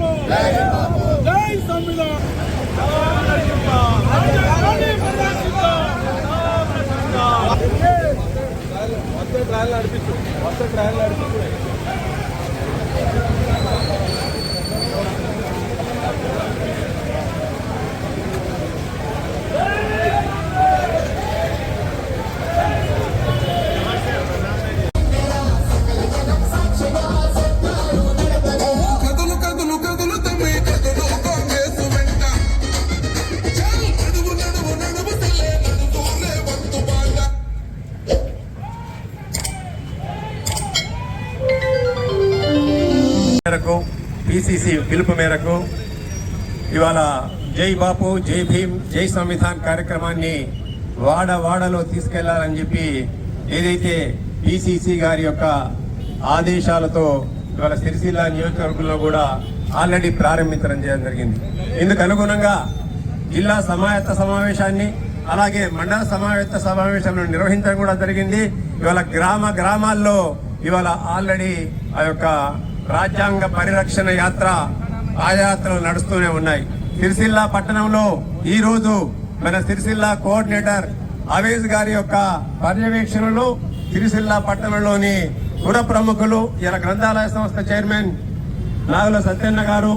బాపు జై సంవిధానం మొత్తం ట్రయల్ నడిపించు మొత్తం ట్రయల్ నడిపించు మేరకు పిసిసి పిలుపు మేరకు ఇవాళ జై బాపు జై భీమ్ జై సంవిధాన్ కార్యక్రమాన్ని వాడ వాడలో తీసుకెళ్ళాలని చెప్పి ఏదైతే పిసిసి గారి యొక్క ఆదేశాలతో ఇవాళ సిరిసిల్ల నియోజకవర్గంలో కూడా ఆల్రెడీ ప్రారంభించడం చేయడం జరిగింది. ఇందుకు అనుగుణంగా జిల్లా సమాయత్త సమావేశాన్ని అలాగే మండల సమావేశ సమావేశంలో నిర్వహించడం కూడా జరిగింది. ఇవాళ గ్రామ గ్రామాల్లో ఇవాళ ఆల్రెడీ ఆ యొక్క రాజ్యాంగ పరిరక్షణ యాత్ర పాదయాత్రలు నడుస్తూనే ఉన్నాయి. సిరిసిల్ల పట్టణంలో ఈరోజు మన సిరిసిల్ల కోఆర్డినేటర్ అవేజ్ గారి యొక్క పర్యవేక్షణలో సిరిసిల్ల పట్టణంలోని పుర ప్రముఖులు ఇలా గ్రంథాలయ సంస్థ చైర్మన్ నాగుల సత్యన్న గారు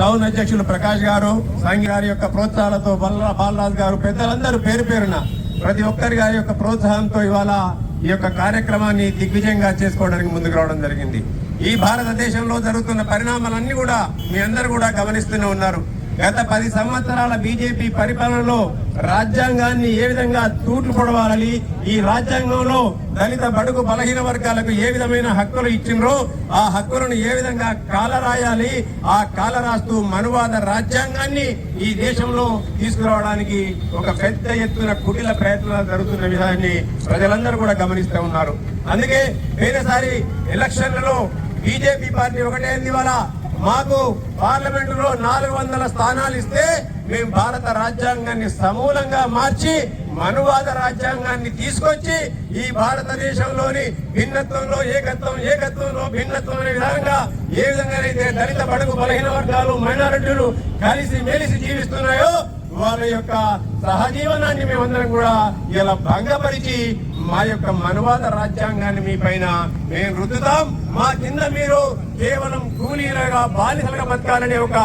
టౌన్ అధ్యక్షులు ప్రకాష్ గారు సంఘ గారి యొక్క ప్రోత్సాహాలతో బలరా బాలరాజు గారు పెద్దలందరూ పేరు పేరున ప్రతి ఒక్కరి గారి యొక్క ప్రోత్సాహంతో ఇవాళ ఈ యొక్క కార్యక్రమాన్ని దిగ్విజయంగా చేసుకోవడానికి ముందుకు రావడం జరిగింది. ఈ భారతదేశంలో జరుగుతున్న పరిణామాలన్నీ కూడా మీ అందరు కూడా గమనిస్తూనే ఉన్నారు. గత పది సంవత్సరాల బీజేపీ పరిపాలనలో రాజ్యాంగాన్ని ఏ విధంగా తూట్లు పొడవాలని ఈ రాజ్యాంగంలో దళిత బడుగు బలహీన వర్గాలకు ఏ విధమైన హక్కులు ఇచ్చిండ్రో ఆ హక్కులను ఏ విధంగా కాలరాయాలి ఆ కాలరాస్తూ మనువాద రాజ్యాంగాన్ని ఈ దేశంలో తీసుకురావడానికి ఒక పెద్ద ఎత్తున కుటిల ప్రయత్నాలు జరుగుతున్న విధానాన్ని ప్రజలందరూ కూడా గమనిస్తూ ఉన్నారు. అందుకే పోయినసారి ఎలక్షన్లలో బీజేపీ పార్టీ ఒకటే ఇవాళ. మాకు పార్లమెంటులో నాలుగు వందల స్థానాలు ఇస్తే మేము భారత రాజ్యాంగాన్ని సమూలంగా మార్చి మనువాద రాజ్యాంగాన్ని తీసుకొచ్చి ఈ భారతదేశంలోని భిన్నత్వంలో ఏకత్వం ఏకత్వంలో భిన్నత్వం అనే విధంగా ఏ విధంగా అయితే దళిత బడుగు బలహీన వర్గాలు మైనారిటీలు కలిసి మెలిసి జీవిస్తున్నాయో వాళ్ళ యొక్క సహజీవనాన్ని మేమందరం కూడా ఇలా భంగపరిచి మా యొక్క మనువాద రాజ్యాంగాన్ని మీ పైన మేము రుద్దుతాం. మా కింద మీరు కేవలం కూలీలుగా బాలికలుగా బతకాలనే ఒక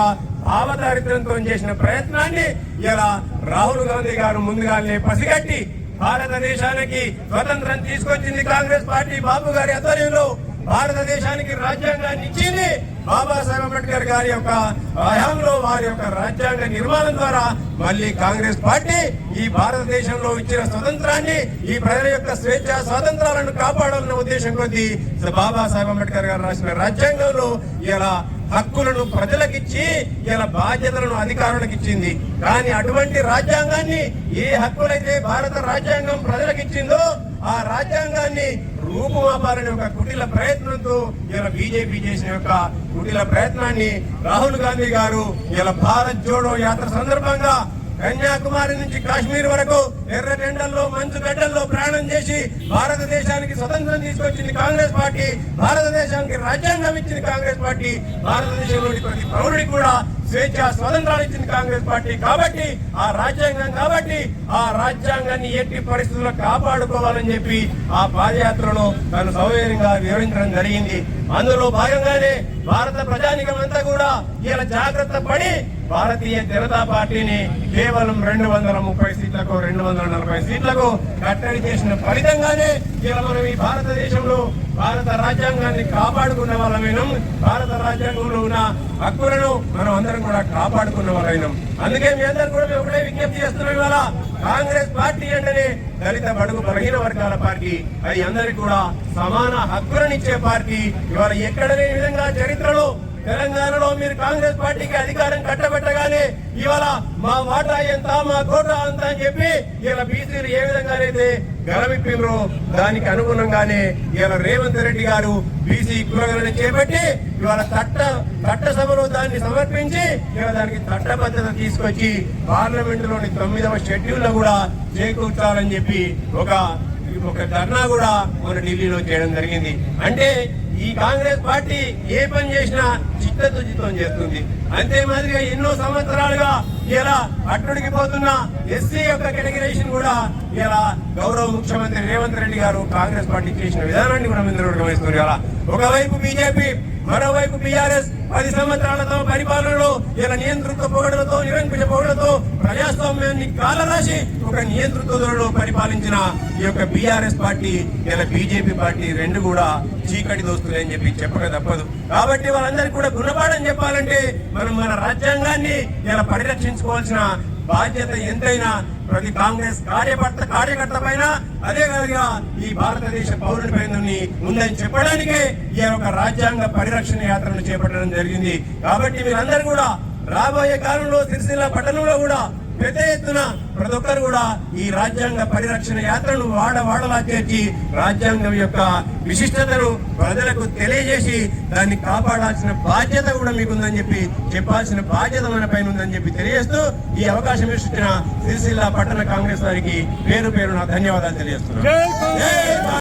భావదారిద్రంతో చేసిన ప్రయత్నాన్ని ఇలా రాహుల్ గాంధీ గారు ముందుగానే పసిగట్టి భారతదేశానికి స్వతంత్రం తీసుకొచ్చింది కాంగ్రెస్ పార్టీ బాబు గారి ఆధ్వర్యంలో. భారతదేశానికి రాజ్యాంగాన్ని ఇచ్చింది బాబాసాహెబ్ అంబేద్కర్ గారి యొక్క హయాంలో వారి యొక్క రాజ్యాంగ నిర్మాణం ద్వారా మళ్ళీ కాంగ్రెస్ పార్టీ ఈ భారతదేశంలో ఇచ్చిన స్వతంత్రాన్ని ఈ ప్రజల యొక్క స్వేచ్ఛ స్వాతంత్రాలను కాపాడాలన్న ఉద్దేశం కొద్దీ బాబాసాహెబ్ అంబేద్కర్ గారు రాసిన రాజ్యాంగంలో ఇలా హక్కులను ప్రజలకిచ్చి ఇలా బాధ్యతలను అధికారులకు ఇచ్చింది. కానీ అటువంటి రాజ్యాంగాన్ని ఏ హక్కులైతే భారత రాజ్యాంగం ప్రజలకు ఇచ్చిందో ఆ రాజ్యాంగాన్ని రూపుమాపాలనే ఒక కుటిల ప్రయత్నంతో ఇలా బీజేపీ చేసిన యొక్క కుటిల ప్రయత్నాన్ని రాహుల్ గాంధీ గారు ఇలా భారత్ జోడో యాత్ర సందర్భంగా కన్యాకుమారి నుంచి కాశ్మీర్ వరకు ఎర్ర టెండల్లో మంచు గడ్డల్లో ప్రయాణం చేసి భారతదేశానికి స్వతంత్రం తీసుకొచ్చింది కాంగ్రెస్ పార్టీ భారతదేశానికి రాజ్యాంగం ఇచ్చింది కాంగ్రెస్ పార్టీ భారతదేశంలోని ప్రతి పౌరుడికి కూడా స్వేచ్ఛ స్వతంత్రాలు ఇచ్చింది కాంగ్రెస్ పార్టీ కాబట్టి ఆ రాజ్యాంగం కాబట్టి ఆ రాజ్యాంగాన్ని ఎట్టి పరిస్థితుల్లో కాపాడుకోవాలని చెప్పి ఆ పాదయాత్రలో తను సౌకర్యంగా వివరించడం జరిగింది. అందులో భాగంగానే భారత ప్రజానికం అంతా కూడా ఇలా జాగ్రత్త పడి భారతీయ జనతా పార్టీని కేవలం రెండు వందల ముప్పై సీట్లకు రెండు వందల నలభై సీట్లకు కట్టడి చేసిన ఫలితంగానే ఇలా మనం ఈ భారతదేశంలో భారత రాజ్యాంగాన్ని కాపాడుకున్న వాళ్ళమైనం. భారత రాజ్యాంగంలో ఉన్న హక్కులను మనం అందరం కూడా కాపాడుకున్న వాళ్ళైనం అందుకే మీ అందరం కూడా మేము ఒకటే విజ్ఞప్తి చేస్తున్నాం ఇవాళ కాంగ్రెస్ పార్టీ అంటేనే దళిత బడుగు బలహీన వర్గాల పార్టీ. అది అందరికి కూడా సమాన హక్కులనిచ్చే పార్టీ. ఇవాళ ఎక్కడనే విధంగా చరిత్రలో తెలంగాణలో మీరు కాంగ్రెస్ పార్టీకి అధికారం కట్టబెట్టగానే ఇవాళ మా మాట ఎంత మా కోట అంత అని చెప్పి ఇలా బీసీలు ఏ విధంగానైతే గలమిప్పిండ్రో దానికి అనుగుణంగానే ఇలా రేవంత్ రెడ్డి గారు బీసీ కులగలను చేపట్టి ఇవాళ చట్ట చట్టసభలో దాన్ని సమర్పించి ఇవాళ దానికి చట్టబద్ధత తీసుకొచ్చి పార్లమెంటులోని తొమ్మిదవ షెడ్యూల్లో కూడా చేకూర్చాలని చెప్పి ఒక ఒక ధర్నా కూడా మన ఢిల్లీలో చేయడం జరిగింది. అంటే ఈ కాంగ్రెస్ పార్టీ ఏ పని చేసినా చిత్తతుజితం చేస్తుంది. అంతే మాదిరిగా ఎన్నో సంవత్సరాలుగా ఇలా అట్టుడికి పోతున్న ఎస్సీ యొక్క కేటగిరేషన్ కూడా ఇలా గౌరవ ముఖ్యమంత్రి రేవంత్ రెడ్డి గారు కాంగ్రెస్ పార్టీ చేసిన విధానాన్ని కూడా మేము గమనిస్తున్నారు ఇలా ఒకవైపు బీజేపీ మరోవైపు బీఆర్ఎస్ పది సంవత్సరాల తమ పరిపాలనలో ఇలా నియంతృత్వ పొగడలతో నిరంకుశ పొగడలతో ప్రజాస్వామ్యాన్ని కాలరాసి ఒక నియంతృత్వంలో పరిపాలించిన ఈ యొక్క బీఆర్ఎస్ పార్టీ ఇలా బీజేపీ పార్టీ రెండు కూడా చీకటి దోస్తులే అని చెప్పి చెప్పక తప్పదు. కాబట్టి వాళ్ళందరికీ కూడా గుణపాఠం చెప్పాలంటే మనం మన రాజ్యాంగాన్ని ఇలా పరిరక్షించుకోవాల్సిన బాధ్యత ఎంతైనా ప్రతి కాంగ్రెస్ కార్యకర్త కార్యకర్త పైన. అదే ఈ భారతదేశ పౌరుడి పైన ఉందని చెప్పడానికే ఈ యొక్క రాజ్యాంగ పరిరక్షణ యాత్రను చేపట్టడం జరిగింది. కాబట్టి మీరందరూ కూడా రాబోయే కాలంలో సిరిసిల్ల పట్టణంలో కూడా పెద్ద ఎత్తున ప్రతి ఒక్కరు కూడా ఈ రాజ్యాంగ పరిరక్షణ యాత్రను వాడ వాడలా చేర్చి రాజ్యాంగం యొక్క విశిష్టతను ప్రజలకు తెలియజేసి దాన్ని కాపాడాల్సిన బాధ్యత కూడా మీకుందని చెప్పి చెప్పాల్సిన బాధ్యత మన పైన ఉందని చెప్పి తెలియజేస్తూ ఈ అవకాశం ఇచ్చిన సిరిసిల్ల పట్టణ కాంగ్రెస్ వారికి పేరు పేరు నా ధన్యవాదాలు తెలియజేస్తున్నాను!